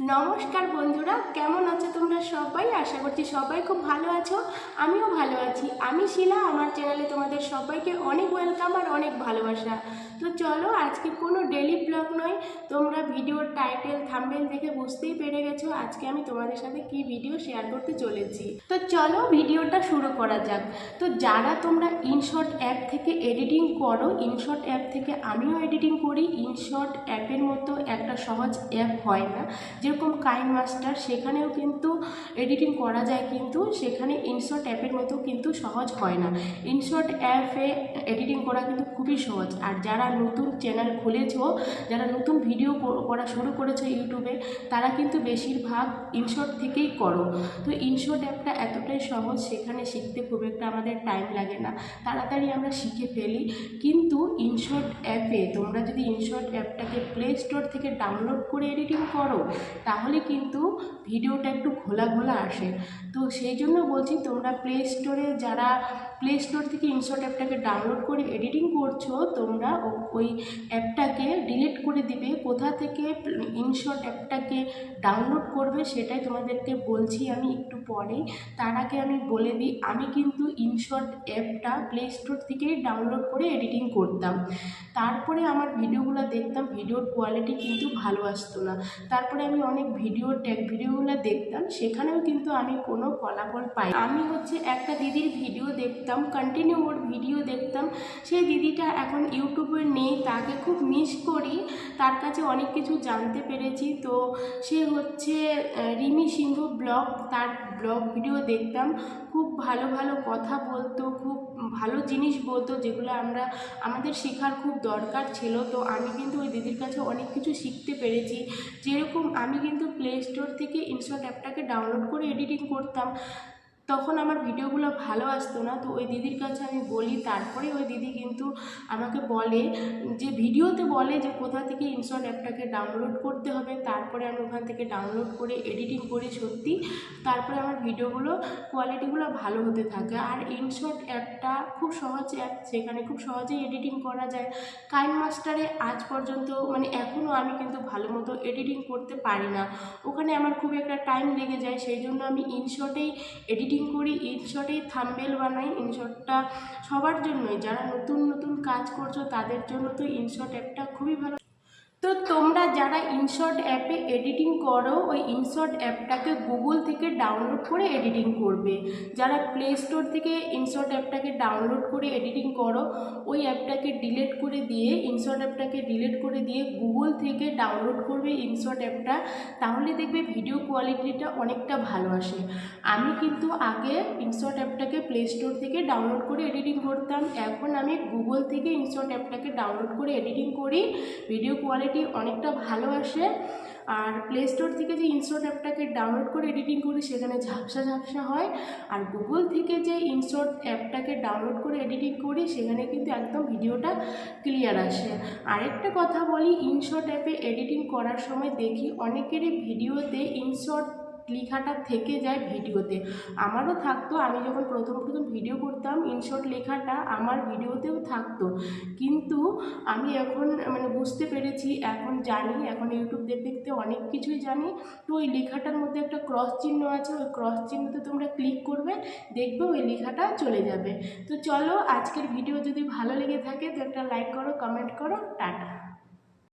নমস্কার বন্ধুরা, কেমন আছো তোমরা সবাই? আশা করছি সবাই খুব ভালো আছো। আমিও ভালো আছি। আমি শিলা, আমার চ্যানেলে তোমাদের সবাইকে অনেক ওয়েলকাম আর অনেক ভালোবাসা। তো চলো, আজকে কোনো ডেলি ব্লগ নয়। তোমরা ভিডিওর টাইটেল থাম্বেল দেখে বুঝতেই পেরে গেছো আজকে আমি তোমাদের সাথে কি ভিডিও শেয়ার করতে চলেছি। তো চলো ভিডিওটা শুরু করা যাক। তো যারা তোমরা ইনশর্ট অ্যাপ থেকে এডিটিং করো ইনশর্ট অ্যাপ থেকে আমিও এডিটিং করি। ইনশর্ট অ্যাপের মতো একটা সহজ অ্যাপ হয় না যেরকম কাইন মাস্টার সেখানেও কিন্তু এডিটিং করা যায় কিন্তু সেখানে ইনশর্ট অ্যাপের মতো কিন্তু সহজ হয় না। ইনশর্ট অ্যাপে এডিটিং করা কিন্তু খুবই সহজ। আর যারা নতুন চ্যানেল খুলেছো, যারা নতুন ভিডিও করা শুরু করেছ ইউটিউবে তারা কিন্তু বেশিরভাগ ইনশর্ট থেকেই করো। তো ইনশর্ট অ্যাপটা এতটাই সহজ, সেখানে শিখতে খুব একটা আমাদের টাইম লাগে না। তাড়াতাড়ি আমরা শিখে ফেলি। কিন্তু ইনশর্ট অ্যাপে তোমরা যদি ইনশর্ট অ্যাপটাকে প্লে স্টোর থেকে ডাউনলোড করে এডিটিং করো তাহলে কিন্তু ভিডিওটা একটু ঘোলা ঘোলা আসে। তো সেই জন্য বলছি তোমরা প্লে স্টোরে যারা প্লে স্টোর থেকে ইনশর্ট অ্যাপটাকে ডাউনলোড করে এডিটিং করছ, তোমরা ওই অ্যাপটাকে ডিলিট করে দিবে। কোথা থেকে ইনশর্ট অ্যাপটাকে ডাউনলোড করবে সেটাই তোমাদেরকে বলছি আমি একটু পরেই তার আগে আমি বলে দিই, আমি কিন্তু ইনশর্ট অ্যাপটা প্লে স্টোর থেকেই ডাউনলোড করে এডিটিং করতাম। তারপরে আমার ভিডিওগুলো দেখতাম, ভিডিওর কোয়ালিটি কিন্তু ভালো আসতো না। তারপরে আমি অনেক ভিডিও ট্যাগ ভিডিওগুলো দেখতাম, সেখানেও কিন্তু আমি কোনো ফলাফল পাই আমি হচ্ছে একটা দিদির ভিডিও দেখতাম কন্টিনিউ ওর ভিডিও দেখতাম। সেই দিদিটা এখন ইউটিউবে নেই, তাকে খুব মিস করি। তার কাছে অনেক কিছু জানতে পেরেছি। তো সে হচ্ছে রিমি সিংহ ব্লগ, তার ব্লগ ভিডিও দেখতাম। খুব ভালো ভালো কথা ভালো জিনিস বলতো যেগুলো আমরা, আমাদের শেখার খুব দরকার ছিল। তো আমি কিন্তু ওই দিদির কাছে অনেক কিছু শিখতে পেরেছি। যেরকম আমি কিন্তু প্লে স্টোর থেকে ইনস্টল অ্যাপটাকে ডাউনলোড করে এডিটিং করতাম। তখন আমার ভিডিওগুলো ভালো আসতো না। তো ওই দিদির কাছে আমি বলি, তারপরে ওই দিদি কিন্তু আমাকে বলে যে, ভিডিওতে বলে যে, কোথা থেকে ইনশর্ট অ্যাপটাকে ডাউনলোড করতে হবে। তারপরে আমি ওখান থেকে ডাউনলোড করে, এডিটিং করি সত্যি। তারপরে আমার ভিডিওগুলো, কোয়ালিটিগুলো ভালো হতে থাকে। আর ইনশর্ট অ্যাপটা খুব সহজ অ্যাপ, সেখানে খুব সহজেই এডিটিং করা যায়। কাইন মাস্টারে আজ পর্যন্ত মানে এখনও আমি কিন্তু ভালো মতো এডিটিং করতে পারি না। ওখানে আমার খুব একটা টাইম লেগে যায়, সেই জন্য আমি ইনশর্টেই এডিটিং করি ইনশর্টেই থাম্বেল বানাই ইনশটটা সবার জন্যই। যারা নতুন নতুন কাজ করছ, তাদের জন্য তো ইনশট অ্যাপটা খুবই ভালো। তো তোমরা যারা ইনশর্ট অ্যাপে এডিটিং করো, ওই ইনশর্ট অ্যাপটাকে গুগল থেকে ডাউনলোড করে এডিটিং করবে। যারা প্লে স্টোর থেকে ইনশর্ট অ্যাপটাকে ডাউনলোড করে এডিটিং করো, ওই অ্যাপটাকে ডিলিট করে দিয়ে ইনশর্ট অ্যাপটাকে ডিলিট করে দিয়ে গুগল থেকে ডাউনলোড করবে ইনশর্ট অ্যাপটা তাহলে দেখবে ভিডিও কোয়ালিটিটা অনেকটা ভালো আসে। আমি কিন্তু আগে ইনশর্ট অ্যাপটাকে প্লে স্টোর থেকে ডাউনলোড করে এডিটিং করতাম, এখন আমি গুগল থেকে ইনশর্ট অ্যাপটাকে ডাউনলোড করে এডিটিং করি। ভিডিও কোয়ালিটি অনেকটা ভালো আসে। আর প্লে স্টোর থেকে যে ইনস্টোর অ্যাপটাকে ডাউনলোড করে এডিটিং করি, সেখানে ঝাপসা ঝাপসা হয়। আর গুগল থেকে যে ইনস্টোর অ্যাপটাকে ডাউনলোড করে এডিটিং করি, সেখানে কিন্তু একদম ভিডিওটা ক্লিয়ার আসে। আরেকটা কথা বলি ইনশর্ট অ্যাপে এডিটিং করার সময় দেখি অনেকেরই ভিডিওতে ইনশর্ট লেখাটা থেকে যায় ভিডিওতে। আমারও থাকতো, আমি যখন প্রথম প্রথম ভিডিও করতাম ইনশর্ট লেখাটা আমার ভিডিওতেও থাকতো। কিন্তু আমি এখন মানে বুঝতে পেরেছি, এখন জানি, এখন ইউটিউব দেখতে অনেক কিছুই জানি। তো ওই লেখাটার মধ্যে একটা ক্রস চিহ্ন আছে, ওই ক্রস চিহ্নতে তোমরা ক্লিক করবে, দেখবে ওই লেখাটা চলে যাবে। তো চলো, আজকের ভিডিও যদি ভালো লেগে থাকে, তো একটা লাইক করো কমেন্ট করো, টাটা।